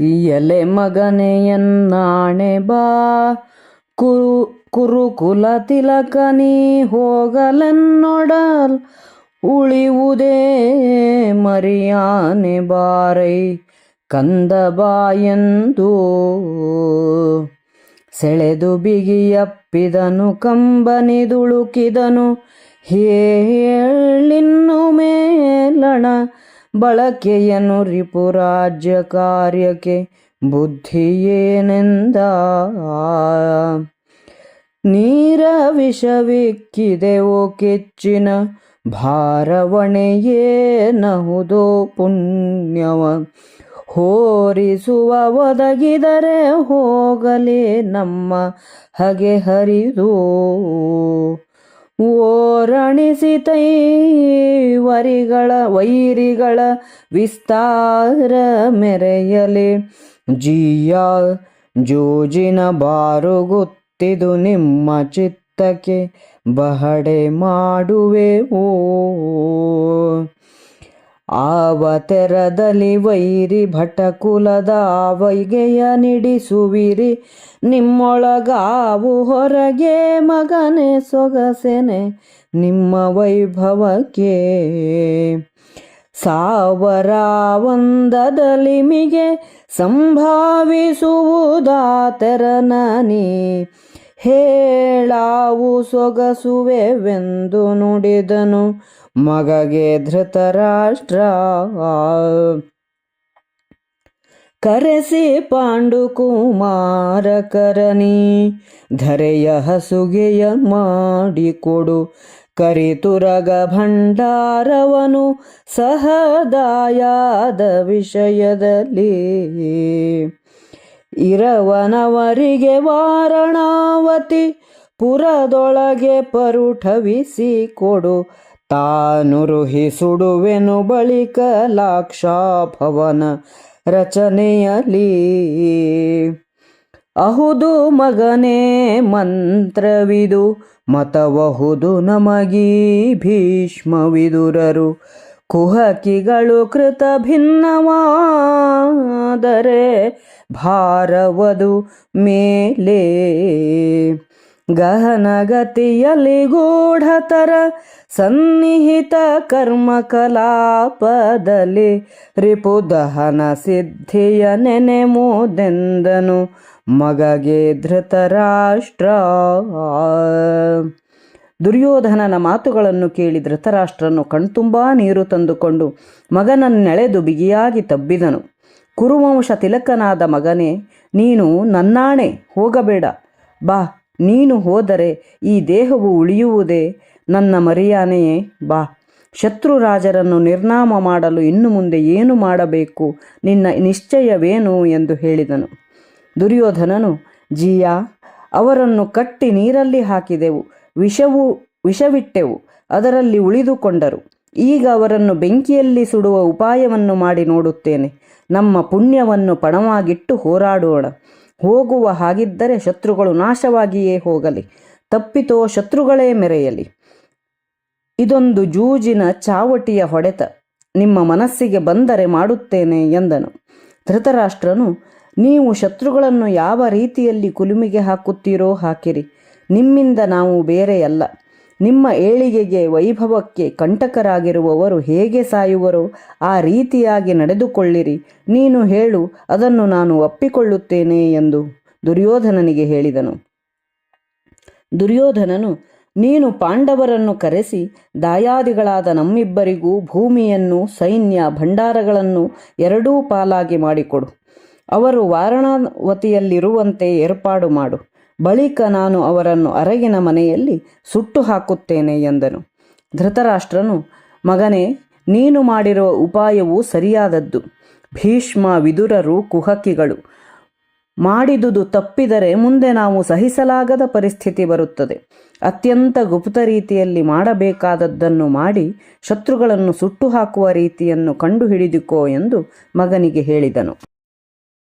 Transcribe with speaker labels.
Speaker 1: ಎಲೆ ಮಗನೆಯನ್ನಾಣೆ ಬಾ. ಕುರು, ಕುರುಕುಲ ತಿಲಕನಿ ಹೋಗಲನ್ನೊಡಲ್. ಉಳಿವುದೇ ಮರಿಯಾನೆ ಬಾರೈ ಕಂದ ಬಾಯಂದು ಸೆಳೆದು ಬಿಗಿಯಪ್ಪಿದನು, ಕಂಬನಿದುಳುಕಿದನು ಹೇಳಿನ್ನು ಮೇಲಣ. ಬಳಕೆಯನು ರಿಪುರಾಜ್ಯ ಕಾರ್ಯಕ್ಕೆ ಬುದ್ಧಿಯೇನೆಂದ? ನೀರ ವಿಷವಿಕ್ಕಿದೆವೋ ಕೆಚ್ಚಿನ ಭಾರವಣೆಯೇನಹುದೋ ಪುಣ್ಯವ? ಹೋರಿಸುವ ಒದಗಿದರೆ ಹೋಗಲೇ ನಮ್ಮ ಹಗೆ ಹರಿದು. ಓರಣಿಸಿತೈ ವರಿಗಳ ವೈರಿಗಳ ವಿಸ್ತಾರ ಮೆರೆಯಲಿ. ಜೀಯ ಜೋಜಿನ ಬಾರುಗುತ್ತಿದು ನಿಮ್ಮ ಚಿತ್ತಕ್ಕೆ ಬಹಡೆ ಮಾಡುವೆ ಆವ ತೆರದಲ್ಲಿ ವೈರಿ ಭಟಕುಲದ ವೈಗೆಯ ನಿಡಿಸುವಿರಿ. ನಿಮ್ಮೊಳಗಾವು ಹೊರಗೆ ಮಗನೆ ಸೊಗಸೆನೆ, ನಿಮ್ಮ ವೈಭವಕ್ಕೆ ಸಾವರ ಒಂದದಲ್ಲಿ ಮಿಗೆ ಸಂಭಾವಿಸುವುದಾತೆರನನಿ. ಹೇಳಾವು ಸೊಗಸುವೆವೆಂದು ನುಡಿದನು ಮಗಗೆ ಧೃತರಾಷ್ಟ್ರ. ಕರೆಸಿ ಪಾಂಡುಕುಮಾರ ಕರನಿ ಧರೆಯ ಹಸುಗೆಯ ಮಾಡಿಕೊಡು. ಕರಿತುರಗ ಭಂಡಾರವನು ಸಹದಾಯಾದ ವಿಷಯದಲ್ಲಿ. ಇರವನವರಿಗೆ ವಾರಣಾವತಿ, ಪುರದೊಳಗೆ ಪರುಠವಿಸಿ ಕೊಡು. ತಾನು ರುಹಿಸುಡುವೆನು ಬಳಿಕ ಲಾಕ್ಷಾಭವನ ರಚನೆಯಲ್ಲಿ ಅಹುದು ಮಗನೇ ಮಂತ್ರವಿದು, ಮತವಹುದು ನಮಗೀ ಭೀಷ್ಮವಿದುರರು. ಕುಹಕಿಗಳು ಕೃತ ಭಿನ್ನವಾದರೆ ಭಾರವದು ಮೇಲೆ. ಗಹನಗತಿಯಲ್ಲಿ ಗೂಢತರ ಸನ್ನಿಹಿತ ಕರ್ಮ ಕಲಾಪದಲ್ಲಿ ರಿಪುದಹನ ಸಿದ್ಧಿಯ ನೆನೆಮೋದೆಂದನು ಮಗಗೆ ಧೃತರಾಷ್ಟ್ರ. ದುರ್ಯೋಧನನ ಮಾತುಗಳನ್ನು ಕೇಳಿ ಧೃತರಾಷ್ಟ್ರನು ಕಣ್ತುಂಬಾ ನೀರು ತಂದುಕೊಂಡು ಮಗನನ್ನೆಳೆದು ಬಿಗಿಯಾಗಿ ತಬ್ಬಿದನು. ಕುರುವಂಶ ತಿಲಕನಾದ ಮಗನೇ, ನೀನು ನನ್ನಾಣೆ, ಹೋಗಬೇಡ. ಬಾ, ನೀನು ಹೋದರೆ ಈ ದೇಹವು ಉಳಿಯುವುದೇ ನನ್ನ ಮರಿಯಾನೆಯೇ. ಬಾ, ಶತ್ರು ರಾಜರನ್ನು ನಿರ್ನಾಮ ಮಾಡಲು ಇನ್ನು ಮುಂದೆ ಏನು ಮಾಡಬೇಕು, ನಿನ್ನ ನಿಶ್ಚಯವೇನು ಎಂದು ಹೇಳಿದನು. ದುರ್ಯೋಧನನು, ಜಿಯಾ, ಅವರನ್ನು ಕಟ್ಟಿ ನೀರಲ್ಲಿ ಹಾಕಿದೆವು. ವಿಷವು ವಿಷವಿಟ್ಟೆವು, ಅದರಲ್ಲಿ ಉಳಿದುಕೊಂಡರು ಈಗ ಅವರನ್ನು ಬೆಂಕಿಯಲ್ಲಿ ಸುಡುವ ಉಪಾಯವನ್ನು ಮಾಡಿ ನೋಡುತ್ತೇನೆ. ನಮ್ಮ ಪುಣ್ಯವನ್ನು ಪಣವಾಗಿಟ್ಟು ಹೋರಾಡೋಣ. ಹೋಗುವ ಹಾಗಿದ್ದರೆ ಶತ್ರುಗಳು ನಾಶವಾಗಿಯೇ ಹೋಗಲಿ. ತಪ್ಪಿತೋ ಶತ್ರುಗಳೇ ಮೆರೆಯಲಿ. ಇದೊಂದು ಜೂಜಿನ ಚಾವಟಿಯ ಹೊಡೆತ. ನಿಮ್ಮ ಮನಸ್ಸಿಗೆ ಬಂದರೆ ಮಾಡುತ್ತೇನೆ ಎಂದನು. ಧೃತರಾಷ್ಟ್ರನು, ನೀವು ಶತ್ರುಗಳನ್ನು ಯಾವ ರೀತಿಯಲ್ಲಿ ಕುಲುಮಿಗೆ ಹಾಕುತ್ತೀರೋ ಹಾಕಿರಿ. ನಿಮ್ಮಿಂದ ನಾವು ಬೇರೆಯಲ್ಲ ನಿಮ್ಮ ಏಳಿಗೆಗೆ, ವೈಭವಕ್ಕೆ ಕಂಟಕರಾಗಿರುವವರು ಹೇಗೆ ಸಾಯುವರೋ ಆ ರೀತಿಯಾಗಿ ನಡೆದುಕೊಳ್ಳಿರಿ. ನೀನು ಹೇಳು, ಅದನ್ನು ನಾನು ಒಪ್ಪಿಕೊಳ್ಳುತ್ತೇನೆ ಎಂದು ದುರ್ಯೋಧನನಿಗೆ ಹೇಳಿದನು. ದುರ್ಯೋಧನನು, ನೀನು ಪಾಂಡವರನ್ನು ಕರೆಸಿ, ದಾಯಾದಿಗಳಾದ ನಮ್ಮಿಬ್ಬರಿಗೂ ಭೂಮಿಯನ್ನು, ಸೈನ್ಯ, ಭಂಡಾರಗಳನ್ನು ಎರಡೂ ಪಾಲಾಗಿ ಮಾಡಿಕೊಡು. ಅವರು ವಾರಣಾವತಿಯಲ್ಲಿರುವಂತೆ ಏರ್ಪಾಡು ಮಾಡು. ಬಳಿಕ ನಾನು ಅವರನ್ನು ಅರಗಿನ ಮನೆಯಲ್ಲಿ ಸುಟ್ಟು ಹಾಕುತ್ತೇನೆ ಎಂದನು. ಧೃತರಾಷ್ಟ್ರನು, ಮಗನೇ, ನೀನು ಮಾಡಿರುವ ಉಪಾಯವು ಸರಿಯಾದದ್ದು. ಭೀಷ್ಮ ವಿದುರರು ಕುಹಕಿಗಳು ಮಾಡಿದುದು ತಪ್ಪಿದರೆ ಮುಂದೆ ನಾವು ಸಹಿಸಲಾಗದ ಪರಿಸ್ಥಿತಿ ಬರುತ್ತದೆ. ಅತ್ಯಂತ ಗುಪ್ತ ರೀತಿಯಲ್ಲಿ ಮಾಡಬೇಕಾದದ್ದನ್ನು ಮಾಡಿ ಶತ್ರುಗಳನ್ನು ಸುಟ್ಟು ಹಾಕುವ ರೀತಿಯನ್ನು ಕಂಡುಹಿಡಿದುಕೋ ಎಂದು ಮಗನಿಗೆ ಹೇಳಿದನು.